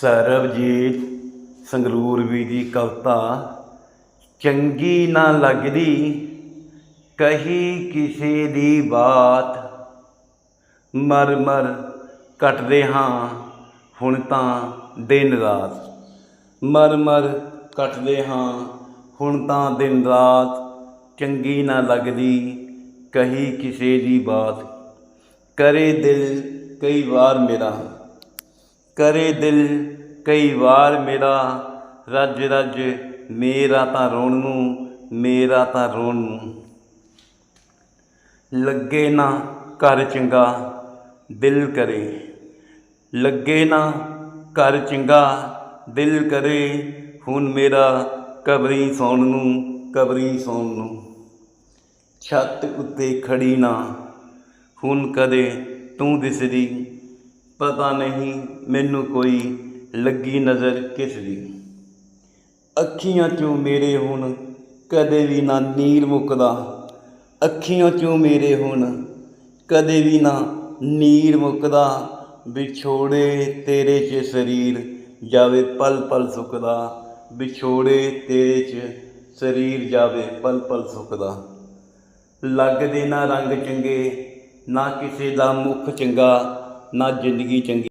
ਸਰਬਜੀਤ ਸੰਗਰੂਰਵੀ ਦੀ ਕਵਿਤਾ, ਚੰਗੀ ਨਾ ਲੱਗਦੀ ਕਹੀ ਕਿਸੇ ਦੀ ਬਾਤ। ਮਰ ਮਰ ਕੱਟਦੇ ਹਾਂ, ਹੁਣ ਤਾਂ ਦਿਨ ਰਾਤ। ਮਰ ਮਰ ਕੱਟਦੇ ਹਾਂ, ਹੁਣ ਤਾਂ ਦਿਨ ਰਾਤ। ਚੰਗੀ ਨਾ ਲੱਗਦੀ ਕਹੀ ਕਿਸੇ ਦੀ ਬਾਤ। ਕਰੇ ਦਿਲ ਕਈ ਵਾਰ ਮੇਰਾ ਕਰੇ ਦਿਲ, ਕਈ ਵਾਰ ਮੇਰਾ। ਰੱਜ ਰੱਜ, ਮੇਰਾ ਤਾਂ ਰੋਣ ਨੂੰ, ਮੇਰਾ ਤਾਂ ਰੋਣ ਨੂੰ। ਲੱਗੇ ਨਾ ਘਰ ਚੰਗਾ, ਦਿਲ ਕਰੇ। ਲੱਗੇ ਨਾ ਘਰ ਚੰਗਾ, ਦਿਲ ਕਰੇ। ਹੁਣ ਮੇਰਾ ਕਬਰੀ ਸੌਣ ਨੂੰ, ਕਬਰੀ ਸੌਣ ਨੂੰ। ਛੱਤ ਉੱਤੇ ਖੜੀ ਨਾ। ਹੁਣ ਕਦੇ ਤੂੰ ਦਿਸਦੀ ਪਤਾ ਨਹੀਂ ਮੈਨੂੰ ਕੋਈ ਲੱਗੀ ਨਜ਼ਰ ਕਿਸ ਦੀ। ਅੱਖੀਆਂ ਚੋਂ ਮੇਰੇ ਹੁਣ ਕਦੇ ਵੀ ਨਾ ਨੀਰ ਮੁੱਕਦਾ। ਅੱਖੀਆਂ ਚੋਂ ਮੇਰੇ ਹੁਣ ਕਦੇ ਵੀ ਨਾ ਨੀਰ ਮੁੱਕਦਾ। ਵਿਛੋੜੇ ਤੇਰੇ 'ਚ ਸਰੀਰ ਜਾਵੇ ਪਲ ਪਲ ਸੁੱਕਦਾ। ਵਿਛੋੜੇ ਤੇਰੇ 'ਚ ਸਰੀਰ ਜਾਵੇ ਪਲ ਪਲ ਸੁੱਕਦਾ। ਲੱਗਦੇ ਨਾ ਰੰਗ ਚੰਗੇ, ਨਾ ਕਿਸੇ ਦਾ ਮੁਖ ਚੰਗਾ। ਨਾ ਜ਼ਿੰਦਗੀ ਚੰਗੀ